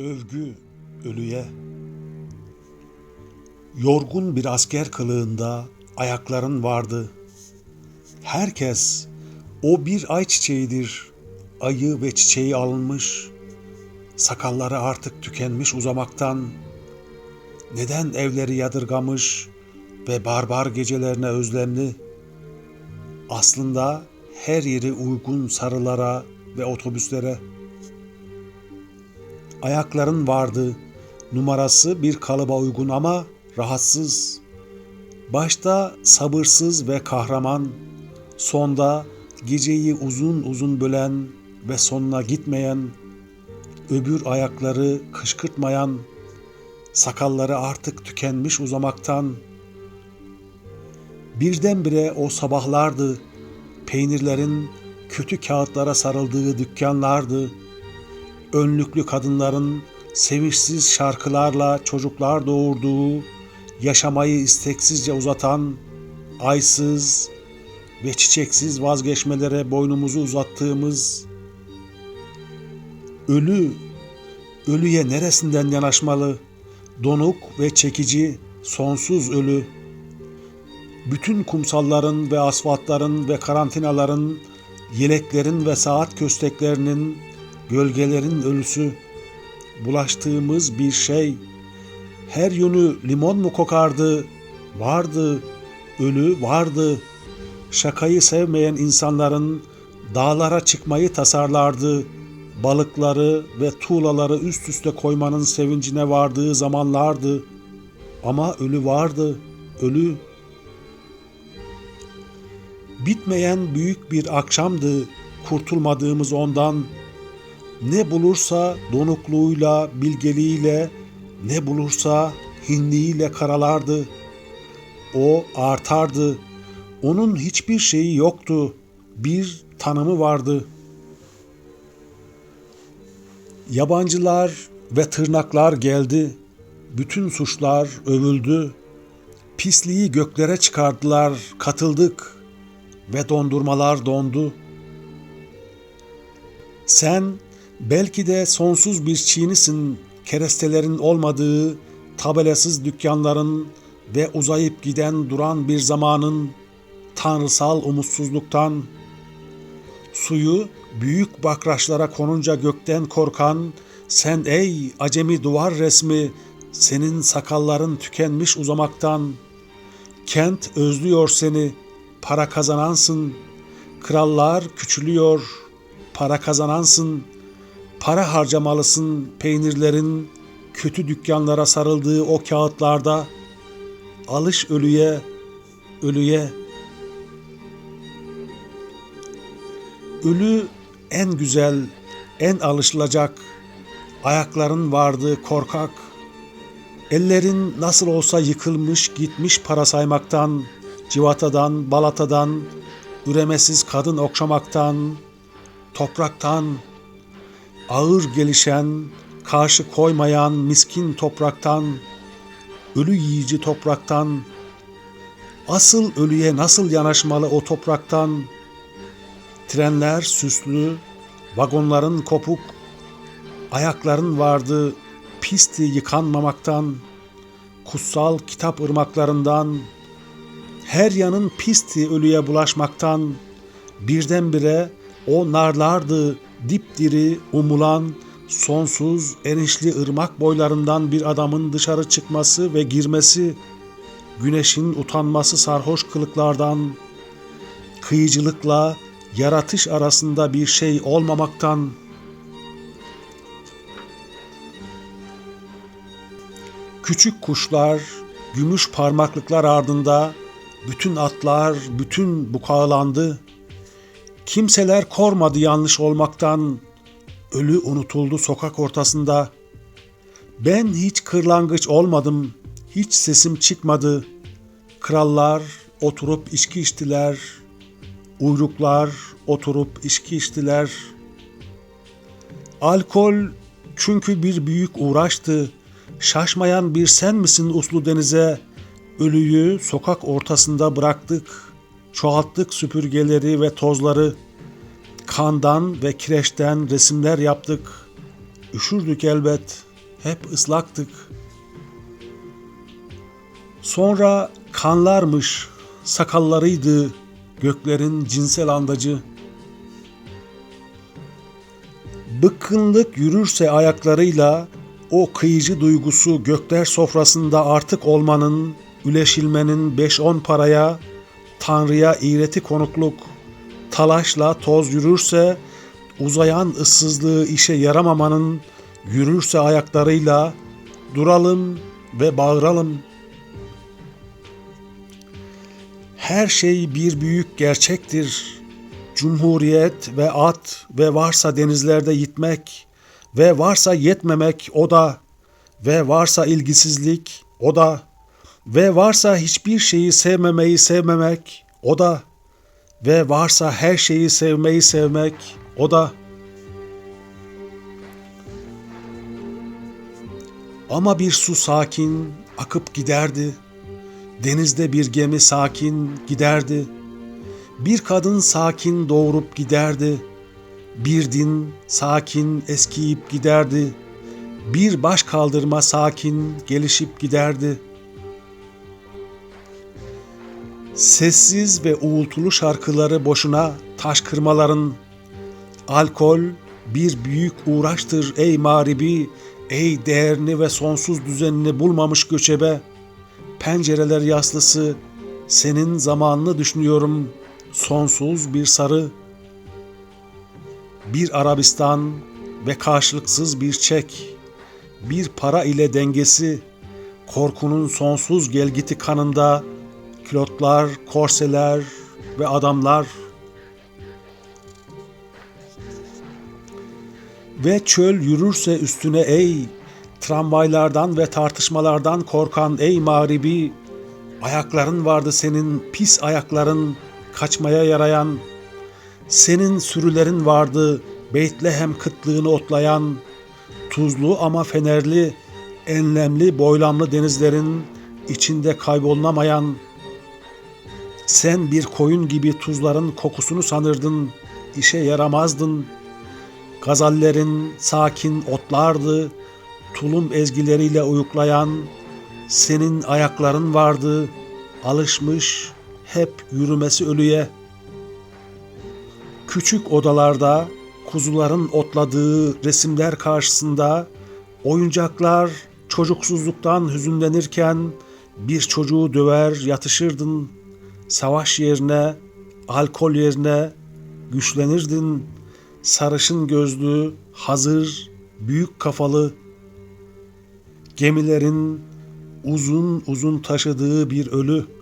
Övgü ölüye Yorgun bir asker kılığında ayakların vardı. Herkes o bir ay çiçeğidir. Ayı ve çiçeği alınmış. Sakalları artık tükenmiş uzamaktan. Neden evleri yadırgamış ve barbar gecelerine özlemli? Aslında her yeri uygun sarılara ve otobüslere. Ayakların vardı. Numarası bir kalıba uygun ama rahatsız. Başta sabırsız ve kahraman, sonda geceyi uzun uzun bölen ve sonuna gitmeyen, öbür ayakları kışkırtmayan, sakalları artık tükenmiş uzamaktan. Birdenbire o sabahlardı, peynirlerin kötü kağıtlara sarıldığı dükkanlardı.'' Önlüklü kadınların sevinçsiz şarkılarla çocuklar doğurduğu, yaşamayı isteksizce uzatan, aysız ve çiçeksiz vazgeçmelere boynumuzu uzattığımız ölü, ölüye neresinden yanaşmalı, donuk ve çekici, sonsuz ölü, bütün kumsalların ve asfaltların ve karantinaların, yeleklerin ve saat kösteklerinin gölgelerin ölüsü, bulaştığımız bir şey. Her yönü limon mu kokardı? Vardı, ölü vardı. Şakayı sevmeyen insanların dağlara çıkmayı tasarlardı. Balıkları ve tuğlaları üst üste koymanın sevincine vardığı zamanlardı. Ama ölü vardı, ölü. Bitmeyen büyük bir akşamdı, kurtulmadığımız ondan.'' Ne bulursa donukluğuyla, bilgeliğiyle, ne bulursa hinliğiyle karalardı. O artardı. Onun hiçbir şeyi yoktu. Bir tanımı vardı. Yabancılar ve tırnaklar geldi. Bütün suçlar övüldü. Pisliği göklere çıkardılar, katıldık ve dondurmalar dondu. Sen Belki de sonsuz bir çiğnisin, kerestelerin olmadığı, tabelasız dükkanların ve uzayıp giden duran bir zamanın tanrısal umutsuzluktan, suyu büyük bakraçlara konunca gökten korkan, sen ey acemi duvar resmi, senin sakalların tükenmiş uzamaktan, kent özlüyor seni, para kazanansın, krallar küçülüyor, para kazanansın.'' Para harcamalısın peynirlerin kötü dükkanlara sarıldığı o kağıtlarda. Alış ölüye ölüye. Ölü en güzel en alışılacak ayakların vardı korkak. Ellerin nasıl olsa yıkılmış gitmiş para saymaktan civatadan balatadan üremesiz kadın okşamaktan topraktan ağır gelişen, karşı koymayan miskin topraktan, ölü yiyici topraktan, asıl ölüye nasıl yanaşmalı o topraktan, trenler süslü, vagonların kopuk, ayakların vardı pisti yıkanmamaktan, kutsal kitap ırmaklarından, her yanın pisti ölüye bulaşmaktan, birdenbire o narlardı dipdiri, umulan, sonsuz, erişli ırmak boylarından bir adamın dışarı çıkması ve girmesi, güneşin utanması sarhoş kılıklardan, kıyıcılıkla yaratış arasında bir şey olmamaktan, küçük kuşlar, gümüş parmaklıklar ardında bütün atlar, bütün bukağılandı. Kimseler kormadı yanlış olmaktan. Ölü unutuldu sokak ortasında. Ben hiç kırlangıç olmadım. Hiç sesim çıkmadı. Krallar oturup içki içtiler. Uyruklar oturup içki içtiler. Alkol çünkü bir büyük uğraştı. Şaşmayan bir sen misin uslu denize? Ölüyü sokak ortasında bıraktık.'' Çoğalttık süpürgeleri ve tozları. Kandan ve kireçten resimler yaptık. Üşürdük elbet. hep ıslaktık. Sonra kanlarmış, sakallarıydı göklerin cinsel andacı. Bıkkınlık yürürse ayaklarıyla o kıyıcı duygusu gökler sofrasında artık olmanın, üleşilmenin beş on paraya, Tanrı'ya iğreti konukluk, talaşla toz yürürse, uzayan ıssızlığı işe yaramamanın, yürürse ayaklarıyla, duralım ve bağıralım. Her şey bir büyük gerçektir. Cumhuriyet ve at ve varsa denizlerde yitmek ve varsa yetmemek o da ve varsa ilgisizlik o da ve varsa hiçbir şeyi sevmemeyi sevmemek o da. Ve varsa her şeyi sevmeyi sevmek o da. Ama bir su sakin akıp giderdi. Denizde bir gemi sakin giderdi. Bir kadın sakin doğurup giderdi. Bir din sakin eskiyip giderdi. Bir baş kaldırma sakin gelişip giderdi sessiz ve uğultulu şarkıları boşuna taş kırmaların alkol bir büyük uğraştır ey mağribi ey değerini ve sonsuz düzenini bulmamış göçebe pencereler yaslısı senin zamanını düşünüyorum sonsuz bir sarı bir Arabistan ve karşılıksız bir çek bir para ile dengesi korkunun sonsuz gelgiti kanında kilotlar, korseler ve adamlar ve çöl yürürse üstüne ey tramvaylardan ve tartışmalardan korkan ey mağribi ayakların vardı senin pis ayakların kaçmaya yarayan senin sürülerin vardı Beytlehem kıtlığını otlayan tuzlu ama fenerli enlemli boylamlı denizlerin içinde kaybolunamayan sen bir koyun gibi tuzların kokusunu sanırdın, işe yaramazdın. Gazallerin sakin otlardı, tulum ezgileriyle uyuklayan, senin ayakların vardı, alışmış hep yürümesi ölüye. Küçük odalarda kuzuların otladığı resimler karşısında oyuncaklar çocuksuzluktan hüzünlenirken bir çocuğu döver yatışırdın.'' Savaş yerine, alkol yerine güçlenirdin. Sarışın gözlü, hazır, büyük kafalı, gemilerin uzun uzun taşıdığı bir ölü.''